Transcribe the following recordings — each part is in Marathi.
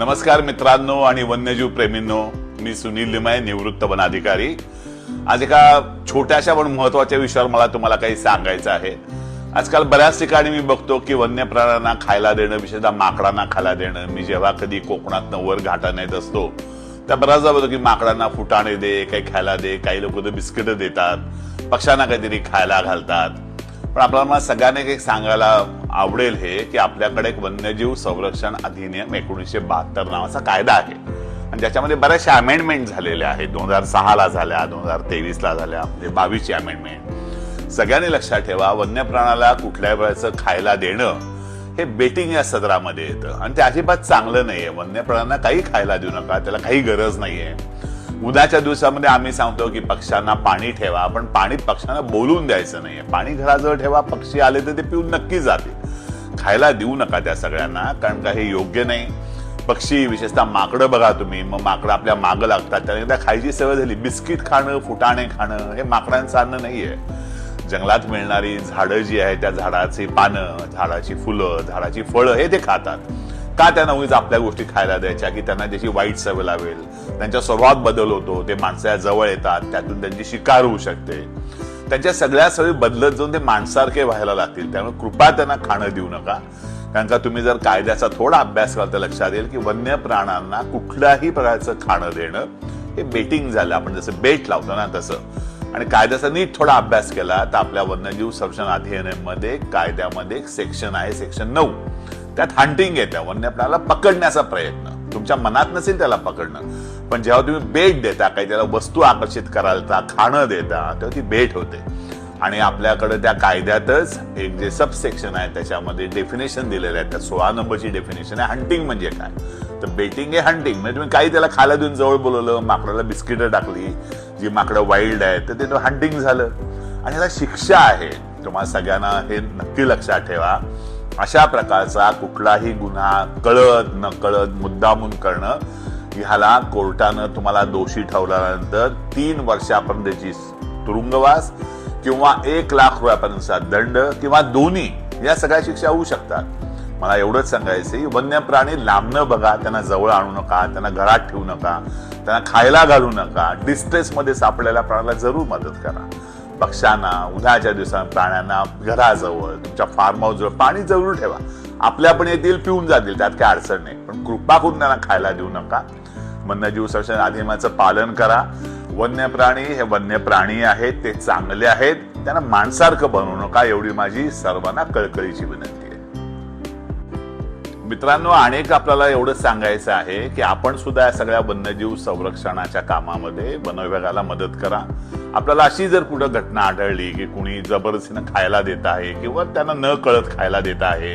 नमस्कार मित्रांनो आणि वन्यजीव प्रेमींनो मी सुनील लिमाय निवृत्त वनाधिकारी. आज एका छोट्याशा पण महत्त्वाच्या विषयावर मला तुम्हाला काही सांगायचं आहे. आजकाल बऱ्याच ठिकाणी मी बघतो की वन्य प्राण्यांना खायला देणं विशेषतः माकडांना खायला देणं. मी जेव्हा कधी कोकणात वर घाटाने येत असतो त्या बऱ्याचदा बघतो की माकडांना फुटाणे दे काही खायला दे काही लोक तर बिस्किट देतात पक्ष्यांना काहीतरी खायला घालतात. पण आपल्याला सगळ्यांना एक सांगायला आवडेल हे की आपल्याकडे एक वन्यजीव संरक्षण अधिनियम एकोणीसशे बहात्तर नावाचा कायदा आहे. आणि ज्याच्यामध्ये बऱ्याचशा अमेंडमेंट झालेल्या आहेत. दोन हजार सहाला झाल्या दोन हजार तेवीस ला झाल्या म्हणजे बावीसची अमेंडमेंट सगळ्यांनी लक्षात ठेवा वन्य प्राण्याला कुठल्या वेळेचं खायला देणं हे बेटिंग या सदरामध्ये येतं. आणि ते अजिबात चांगलं नाहीये. वन्य प्राण्यांना काही खायला देऊ नका त्याला काही गरज नाहीये. उद्याच्या दिवसामध्ये आम्ही सांगतो की पक्ष्यांना पाणी ठेवा पण पाणी पक्ष्यांना बोलून द्यायचं नाहीये. पाणी घराजवळ ठेवा पक्षी आले तर ते पिऊन नक्की जातील. खायला देऊ नका त्या सगळ्यांना कारण का हे योग्य नाही. पक्षी विशेषतः माकडं बघा तुम्ही मग माकडं आपल्या मागं लागतात. त्याने एकदा खायची सवय झाली बिस्किट खाणं फुटाणे खाणं हे माकडांचं अन्न नाहीये. जंगलात मिळणारी झाडं जी आहेत त्या झाडाची पानं झाडाची फुलं झाडाची फळं हे ते खातात. का त्यांना उगीच आपल्या गोष्टी खायला द्यायच्या? की त्यांना त्याची वाईट सवय लावेल? त्यांच्या स्वभावात बदल होतो ते माणसाच्या जवळ येतात त्यातून त्यांची शिकार होऊ शकते. त्यांच्या सगळ्या सवयी बदलत जाऊन ते माणसारखे व्हायला लागतील. त्यामुळे कृपा त्यांना खाणं देऊ नका. कारण का तुम्ही जर कायद्याचा थोडा अभ्यास कराल तर लक्षात येईल की वन्य प्राण्यांना कुठल्याही प्रकारचं खाणं देणं हे बेटिंग झालं. आपण जसं बेट लावतो ना तसं. आणि कायद्याचा नीट थोडा अभ्यास केला तर आपल्या वन्यजीव संरक्षण अधिनियममध्ये कायद्यामध्ये एक सेक्शन आहे सेक्शन नऊ. त्यात हंटिंग आहे त्या वन्यप्राण्याला पकडण्याचा प्रयत्न. तुमच्या मनात नसेल त्याला पकडणं. पण जेव्हा तुम्ही बेट देता काही त्याला वस्तू आकर्षित करायला खाणं देता तेव्हा ती बेट होते. आणि आपल्याकडे त्या कायद्यातच एक जे सबसेक्शन आहे त्याच्यामध्ये डेफिनेशन दिलेलं आहे. त्या सोळा नंबरची डेफिनेशन आहे. हंटिंग म्हणजे काय? तर बेटिंग आहे हंटिंग म्हणजे तुम्ही काही त्याला खायला देऊन जवळ बोलवलं माकडाला बिस्किटं टाकली जी माकडं वाईल्ड आहेत तर ते हंटिंग झालं. आणि ह्याला शिक्षा आहे. तुम्हाला सगळ्यांना हे नक्की लक्षात ठेवा. अशा प्रकारचा कुठलाही गुन्हा कळत नकळत मुद्दामून करणं ह्याला कोर्टानं तुम्हाला दोषी ठेवल्यानंतर तीन वर्षापर्यंतची तुरुंगवास किंवा एक लाख रुपयापर्यंतचा दंड किंवा दोन्ही या सगळ्या शिक्षा होऊ शकतात. मला एवढंच सांगायचं वन्य प्राणी लांबणं बघा त्यांना जवळ आणू नका त्यांना घरात ठेवू नका त्यांना खायला घालू नका डिस्ट्रेस मध्ये सापडलेल्या प्राण्याला जरूर मदत करा. पक्ष्यांना उन्हाळ्याच्या दिवसात प्राण्यांना घराजवळ तुमच्या फार्म हाऊस जवळ पाणी जरूर ठेवा. आपल्या पण येतील पिऊन जातील त्यात काही अडचण नाही. पण कृपा करून त्यांना खायला देऊ नका. वन्यजीव संरक्षण अधिनियमाचं पालन करा. वन्य प्राणी हे वन्य प्राणी आहेत ते चांगले आहेत. त्यांना माणसारखं बनवू नका एवढी माझी सर्वांना कळकळीची विनंती. मित्रांनो अनेक आपल्याला एवढं सांगायचं आहे की आपण सुद्धा या सगळ्या वन्यजीव संरक्षणाच्या कामामध्ये वन विभागाला मदत करा. आपल्याला अशी जर कुठं घटना आढळली की कुणी जबरदस्तीनं खायला देत आहे किंवा त्यांना न कळत खायला देत आहे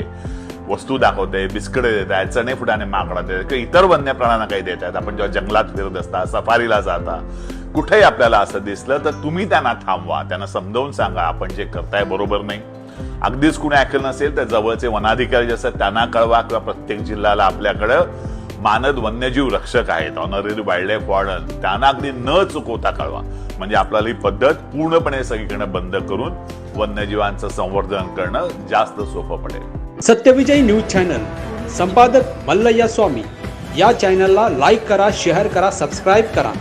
वस्तू दाखवते बिस्किटे देत आहेत चणे फुटाने माकडा देत किंवा इतर वन्य प्राण्यांना काही देत आहेत आपण जेव्हा जंगलात फिरत असता सफारीला जाता कुठेही आपल्याला असं दिसलं तर तुम्ही त्यांना थांबवा त्यांना समजावून सांगा आपण जे करताय बरोबर नाही. अगदीच कुणी ऐकलं नसेल तर जवळचे वनाधिकारी जे असतात त्यांना कळवा किंवा प्रत्येक जिल्ह्याला आपल्याकडं मानद वन्यजीव रक्षक आहेत ऑनररी वाईल्ड लाईफ वॉर्डन त्यांना अगदी न चुकवता कळवा. म्हणजे आपल्याला ही पद्धत पूर्णपणे सगळीकडे बंद करून वन्यजीवांचं संवर्धन करणं जास्त सोपं पडेल. Satyavijayi news channel. संपादक मल्लय्या स्वामी. या चॅनलला लाईक करा शेअर करा सबस्क्राईब करा.